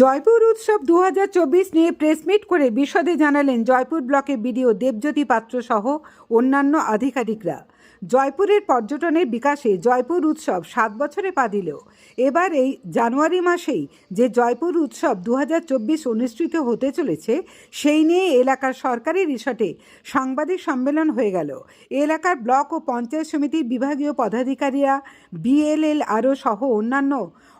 জয়পুর উৎসব দু হাজার চব্বিশ নিয়ে প্রেসমিট করে বিশদে জানালেন জয়পুর ব্লকের বিডিও দেবজ্যোতি পাত্র সহ অন্যান্য আধিকারিকরা। জয়পুরের পর্যটনের বিকাশে জয়পুর উৎসব সাত বছরে পা দিলেও, এবার এই জানুয়ারি মাসেই যে জয়পুর উৎসব দু হাজার চব্বিশ অনুষ্ঠিত হতে চলেছে, সেই নিয়ে এলাকার সরকারি রিসর্টে সাংবাদিক সম্মেলন হয়ে গেল। এলাকার ব্লক ও পঞ্চায়েত সমিতির বিভাগীয় পদাধিকারীরা বিএলএল আরও সহ অন্যান্য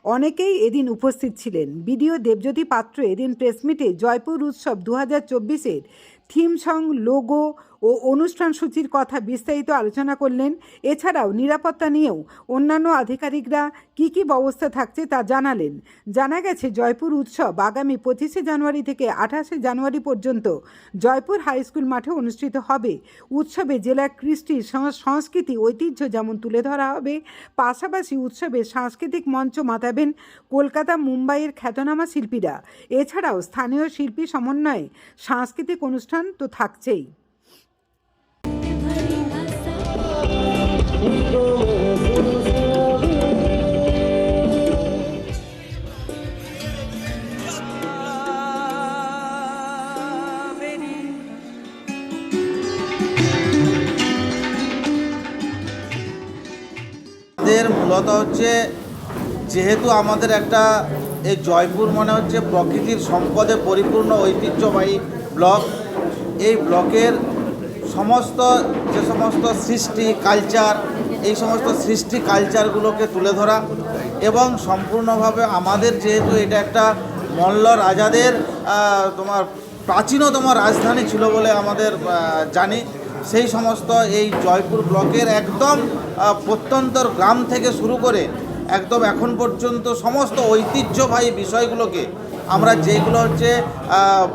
অনেকেই এদিন উপস্থিত ছিলেন। বিডিও দেবজ্যোতি পাত্র এদিন প্রেসমিটে জয়পুর উৎসব দু হাজার চব্বিশের থিম সং লোগো ও অনুষ্ঠান সূচির কথা বিস্তারিত আলোচনা করলেন। এছাড়াও নিরাপত্তা নিয়েও অন্যান্য আধিকারিকরা কী কী ব্যবস্থা থাকছে তা জানালেন। জানা গেছে, জয়পুর উৎসব আগামী পঁচিশে জানুয়ারি থেকে আঠাশে জানুয়ারি পর্যন্ত জয়পুর হাই স্কুল মাঠে অনুষ্ঠিত হবে। উৎসবে জেলার কৃষ্টি সংস্কৃতি ঐতিহ্য যেমন তুলে ধরা হবে, পাশাপাশি উৎসবে সাংস্কৃতিক মঞ্চ মাতাবেন কলকাতা মুম্বাইয়ের খ্যাতনামা শিল্পীরা। এছাড়াও স্থানীয় শিল্পী সমন্বয়ে সাংস্কৃতিক অনুষ্ঠান তো থাকছেই। আমাদের মূলত হচ্ছে যেহেতু আমাদের একটা এই জয়পুর মানে হচ্ছে প্রকৃতির সম্পদে পরিপূর্ণ ঐতিহ্যবাহী ব্লক, এই ব্লকের সমস্ত, যে সমস্ত সৃষ্টি কালচার এই সমস্ত সৃষ্টি কালচারগুলোকে তুলে ধরা এবং সম্পূর্ণভাবে আমাদের যেহেতু এটা একটা মল্ল রাজাদের তোমার প্রাচীনতম রাজধানী ছিল বলে আমাদের জানি, সেই সমস্ত এই জয়পুর ব্লকের একদম প্রত্যন্তর গ্রাম থেকে শুরু করে একদম এখন পর্যন্ত সমস্ত ঐতিহ্যবাহী বিষয়গুলোকে আমরা যেগুলো হচ্ছে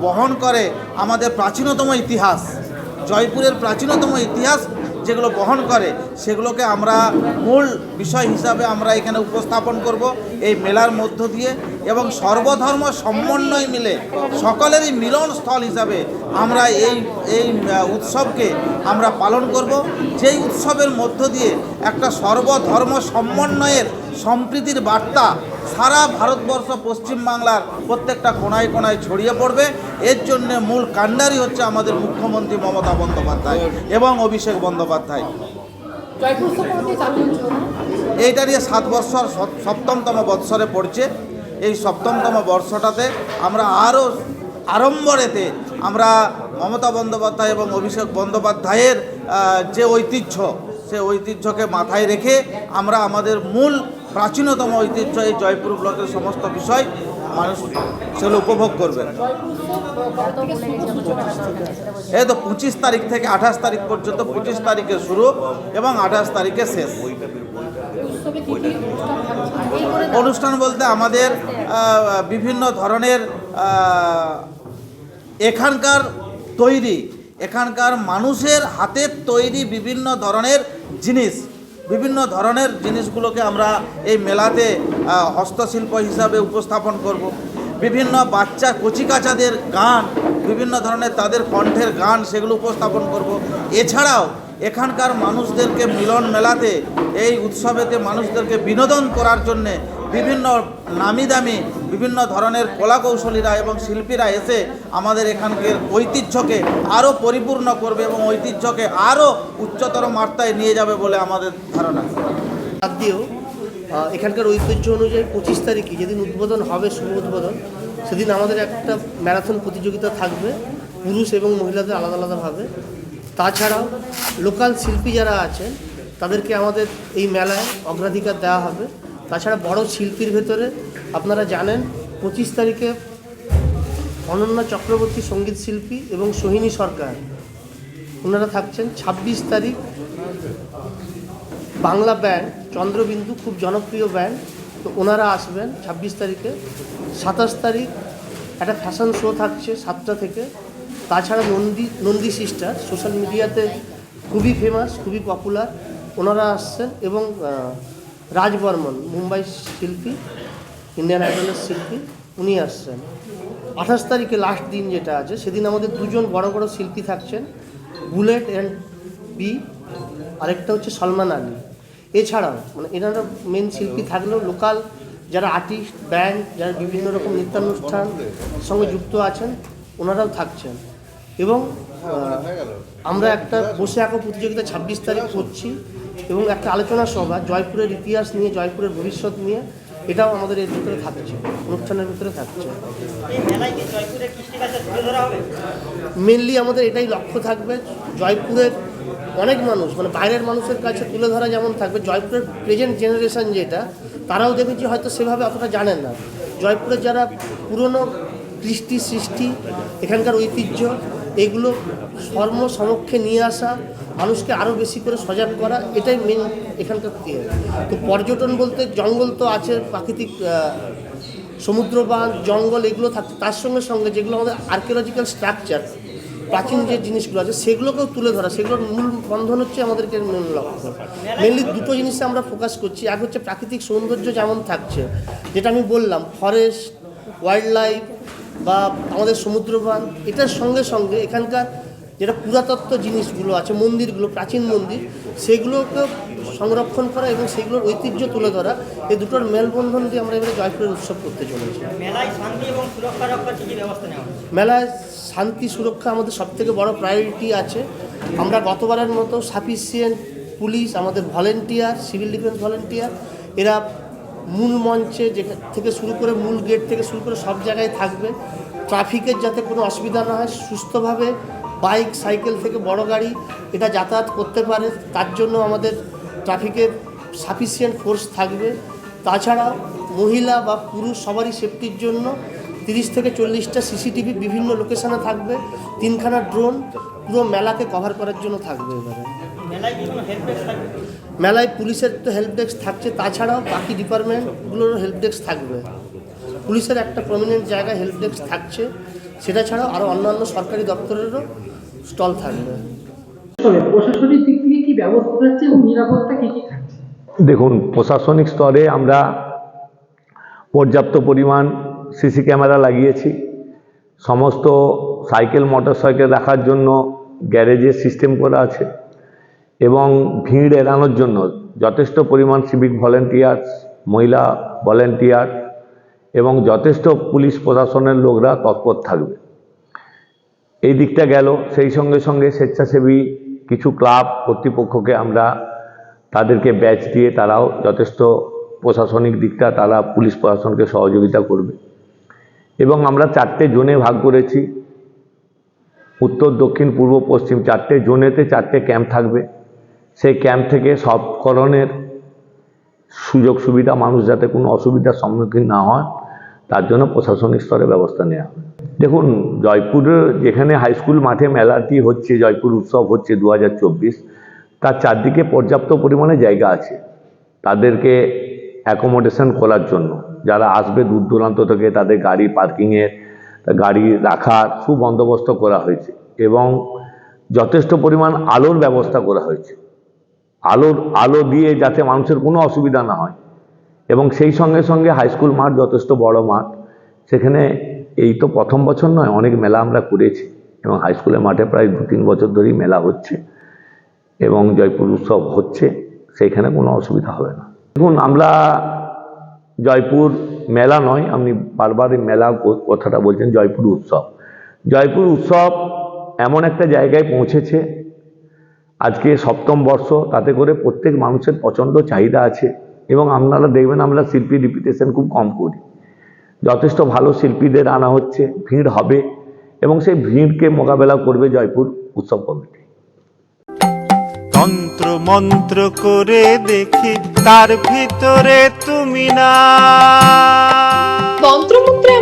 বহন করে আমাদের প্রাচীনতম ইতিহাস জয়পুরের প্রাচীনতম ইতিহাস যেগুলো বহন করে, সেগুলোকে আমরা মূল বিষয় হিসাবে আমরা এখানে উপস্থাপন করব এই মেলার মধ্য দিয়ে এবং সর্বধর্ম সমন্বয় মিলে সকলেরই মিলন স্থল হিসাবে আমরা এই এই উৎসবকে আমরা পালন করব। যেই উৎসবের মধ্য দিয়ে একটা সর্বধর্ম সমন্বয়ের সম্প্রীতির বার্তা সারা ভারতবর্ষ পশ্চিমবাংলার প্রত্যেকটা কোনায় কোনায় ছড়িয়ে পড়বে। এর জন্য মূল কাণ্ডারি হচ্ছে আমাদের মুখ্যমন্ত্রী মমতা বন্দ্যোপাধ্যায় এবং অভিষেক বন্দ্যোপাধ্যায়। এইটা নিয়ে সাত বৎসর সপ্তমতম বৎসরে পড়ছে। এই সপ্তমতম বর্ষটাতে আমরা আরও আড়ম্বরেতে আমরা মমতা বন্দ্যোপাধ্যায় এবং অভিষেক বন্দ্যোপাধ্যায়ের যে ঐতিহ্য, সে ঐতিহ্যকে মাথায় রেখে আমরা আমাদের মূল প্রাচীনতম ঐতিহ্য এই জয়পুর ব্লকের সমস্ত বিষয় মানুষ সেগুলো উপভোগ করবে। এই তো পঁচিশ তারিখ থেকে আঠাশ তারিখ পর্যন্ত পঁচিশ তারিখে শুরু এবং আঠাশ তারিখে শেষ। অনুষ্ঠান বলতে আমাদের বিভিন্ন ধরনের এখানকার তৈরি, এখানকার মানুষের হাতের তৈরি বিভিন্ন ধরনের জিনিস। বিভিন্ন ধরনের জিনিসগুলোকে আমরা এই মেলাতে হস্তশিল্প হিসাবে উপস্থাপন করব। বিভিন্ন বাচ্চা কচিকাচাদের গান, বিভিন্ন ধরনের তাদের কণ্ঠের গান সেগুলো উপস্থাপন করব। এছাড়াও এখানকার মানুষদেরকে মিলন মেলাতে, এই উৎসবেতে মানুষদেরকে বিনোদন করার জন্যে বিভিন্ন নামি দামি, বিভিন্ন ধরনের কলাকৌশলীরা এবং শিল্পীরা এসে আমাদের এখানকার ঐতিহ্যকে আরও পরিপূর্ণ করবে এবং ঐতিহ্যকে আরও উচ্চতর মাত্রায় নিয়ে যাবে বলে আমাদের ধারণা। দিয়েও এখানকার ঐতিহ্য অনুযায়ী পঁচিশ তারিখে যেদিন উদ্বোধন হবে শুভ উদ্বোধন, সেদিন আমাদের একটা ম্যারাথন প্রতিযোগিতা থাকবে, পুরুষ এবং মহিলাদের আলাদা আলাদাভাবে। তাছাড়াও লোকাল শিল্পী যারা আছেন, তাদেরকে আমাদের এই মেলায় অগ্রাধিকার দেওয়া হবে। তাছাড়া বড় শিল্পীর ভেতরে আপনারা জানেন পঁচিশ তারিখে অনন্য চক্রবর্তী সংগীত শিল্পী এবং সোহিনী সরকার। ওনারা থাকছেন ছাব্বিশ তারিখ। বাংলা ব্যান্ড, চন্দ্রবিন্দু, খুব জনপ্রিয় ব্যান্ড। তো ওনারা আসবেন ছাব্বিশ তারিখে। সাতাশ তারিখ একটা ফ্যাশন শো থাকছে সাতটা থেকে। তাছাড়া নন্দী নন্দী সিস্টার, সোশ্যাল মিডিয়াতে খুবই ফেমাস খুবই পপুলার ওনারা আসছেন এবং আহ, রাজ বর্মন মুম্বাই শিল্পী ইন্ডিয়ান আইডলের শিল্পী উনি আসছেন। আঠাশ তারিখে লাস্ট দিন যেটা আছে সেদিন আমাদের দুজন বড় বড় শিল্পী থাকছেন বুলেট অ্যান্ড বি আরেকটা হচ্ছে সলমান আলী। এছাড়াও মানে এনারা মেন শিল্পী থাকলেও লোকাল যারা আর্টিস্ট ব্যান্ড যারা বিভিন্ন রকম নৃত্যানুষ্ঠান সঙ্গে যুক্ত আছেন ওনারাও থাকছেন। এবং আমরা একটা বসে আঁকো প্রতিযোগিতা ছাব্বিশ তারিখ করছি। এবং একটা আলোচনা সভা জয়পুরের ইতিহাস নিয়ে জয়পুরের ভবিষ্যৎ নিয়ে এটাও আমাদের এর ভিতরে থাকছে অনুষ্ঠানের ভিতরে থাকছে। মেনলি আমাদের এটাই লক্ষ্য থাকবে জয়পুরের অনেক মানুষ মানে বাইরের মানুষের কাছে তুলে ধরা যেমন থাকবে জয়পুরের প্রেজেন্ট জেনারেশন যেটা তারাও দেখেছি হয়তো সেভাবে অতটা জানেন না। জয়পুরের যারা পুরনো কৃষ্টি সৃষ্টি এখানকার ঐতিহ্য এগুলো সর্ম সমক্ষে নিয়ে আসা মানুষকে আরও বেশি করে সজাগ করা, এটাই মেন এখানকার ইয়ে তো পর্যটন বলতে জঙ্গল তো আছে, প্রাকৃতিক সমুদ্র বাঁধ জঙ্গল, এগুলো থাকছে। তার সঙ্গে সঙ্গে যেগুলো আমাদের আর্কিওলজিক্যাল স্ট্রাকচার প্রাচীন যে জিনিসগুলো আছে, সেগুলোকেও তুলে ধরা, সেগুলোর মূল বন্ধন হচ্ছে আমাদেরকে মূল লক্ষ্য। মেনলি দুটো জিনিসে আমরা ফোকাস করছি। এক হচ্ছে প্রাকৃতিক সৌন্দর্য যেমন থাকছে, যেটা আমি বললাম ফরেস্ট ওয়াইল্ড লাইফ বা আমাদের সমুদ্রবান, এটার সঙ্গে সঙ্গে এখানকার যেটা পুরাতত্ত্ব জিনিসগুলো আছে মন্দিরগুলো প্রাচীন মন্দির সেগুলোকে সংরক্ষণ করা এবং সেগুলোর ঐতিহ্য তুলে ধরা এই দুটোর মেলবন্ধন দিয়ে আমরা এবারে জয়পুরের উৎসব করতে চলেছি। মেলায় শান্তি এবং সুরক্ষা রক্ষার কী কী ব্যবস্থা নেওয়া মেলায় শান্তি সুরক্ষা আমাদের সবথেকে বড় প্রায়োরিটি আছে। আমরা গতবারের মতো সাফিসিয়েন্ট পুলিশ আমাদের ভলেন্টিয়ার সিভিল ডিফেন্স ভলেন্টিয়ার এরা মূল মঞ্চে যেখান থেকে শুরু করে মূল গেট থেকে শুরু করে সব জায়গায় থাকবে। ট্রাফিকের যাতে কোনো অসুবিধা না হয় সুস্থভাবে বাইক সাইকেল থেকে বড় গাড়ি এটা যাতায়াত করতে পারে। তার জন্য আমাদের ট্রাফিকের সাফিসিয়েন্ট ফোর্স থাকবে। তাছাড়া মহিলা বা পুরুষ সবারই সেফটির জন্য তিরিশ থেকে চল্লিশটা সিসিটিভি বিভিন্ন লোকেশনে থাকবে। তিনখানা ড্রোন পুরো মেলাকে কভার করার জন্য থাকবে এবারে। মেলায় পুলিশের তো হেল্প ডেস্ক থাকছে। তাছাড়াও বাকি ডিপার্টমেন্টগুলোরও হেল্প ডেস্ক থাকবে। পুলিশের একটা প্রমিনেন্ট জায়গায় হেল্প ডেস্ক থাকছে। সেটা ছাড়াও আরও অন্যান্য সরকারি দপ্তরেরও স্টল থাকবে। প্রশাসনিক দিক থেকে কি ব্যবস্থা থাকছে এবং নিরাপত্তা কি কি থাকছে? দেখুন প্রশাসনিক স্তরে আমরা পর্যাপ্ত পরিমাণ সিসি ক্যামেরা লাগিয়েছি। সমস্ত সাইকেল মোটরসাইকেল রাখার জন্য গ্যারেজের সিস্টেম করা আছে এবং ভিড় এড়ানোর জন্য যথেষ্ট পরিমাণ সিভিক ভলেন্টিয়ার্স মহিলা ভলেন্টিয়ার এবং যথেষ্ট পুলিশ প্রশাসনের লোকরা তৎপর থাকবে। এই দিকটা গেল। সেই সঙ্গে সঙ্গে স্বেচ্ছাসেবী কিছু ক্লাব কর্তৃপক্ষকে আমরা তাদেরকে ব্যাচ দিয়ে তারাও যথেষ্ট প্রশাসনিক দিকটা তারা পুলিশ প্রশাসনকে সহযোগিতা করবে। এবং আমরা চারটে জোনে ভাগ করেছি। উত্তর, দক্ষিণ, পূর্ব, পশ্চিম চারটে জোনেতে চারটে ক্যাম্প থাকবে। সেই ক্যাম্প থেকে সব ধরনের সুযোগ সুবিধা মানুষ যাতে কোনো অসুবিধার সম্মুখীন না হয় তার জন্য প্রশাসনিক স্তরে ব্যবস্থা নেওয়া দেখুন, জয়পুরে, যেখানে হাই স্কুল মাঠে মেলাটি হচ্ছে, জয়পুর উৎসব হচ্ছে দু হাজার চব্বিশ, তার চারদিকে পর্যাপ্ত পরিমাণে জায়গা আছে। তাদেরকে অ্যাকোমোডেশন করার জন্য। যারা আসবে দূর দূরান্ত থেকে, তাদের গাড়ি পার্কিংয়ের গাড়ি রাখার সুবন্দোবস্ত করা হয়েছে এবং যথেষ্ট পরিমাণ আলোর ব্যবস্থা করা হয়েছে। আলোর, আলো দিয়ে যাতে মানুষের কোনো অসুবিধা না হয়। এবং সেই সঙ্গে সঙ্গে হাই স্কুল মাঠ যথেষ্ট বড় মাঠ। সেখানে এই তো প্রথম বছর নয়, অনেক মেলা আমরা করেছি এবং হাই স্কুলের মাঠে প্রায় দু তিন বছর ধরেই মেলা হচ্ছে এবং জয়পুর উৎসব হচ্ছে, সেইখানে কোনো অসুবিধা হবে না। দেখুন, আমরা জয়পুর মেলা নয়, আপনি বারবার এই মেলা কথাটা বলছেন জয়পুর উৎসব। জয়পুর উৎসব এমন একটা জায়গায় পৌঁছেছে, আজকে সপ্তম বর্ষ, তাতে করে প্রত্যেক মানুষের প্রচণ্ড চাহিদা আছে। এবং আপনারা দেখবেন আমরা শিল্পী রিপিটেশন খুব কম করি। যথেষ্ট ভালো শিল্পীদের আনা হচ্ছে ভিড় হবে এবং সেই ভিড়কে মোকাবেলা করবে জয়পুর উৎসব কমিটি। তন্ত্র মন্ত্র করে দেখি তার ভিতরে তুমি না।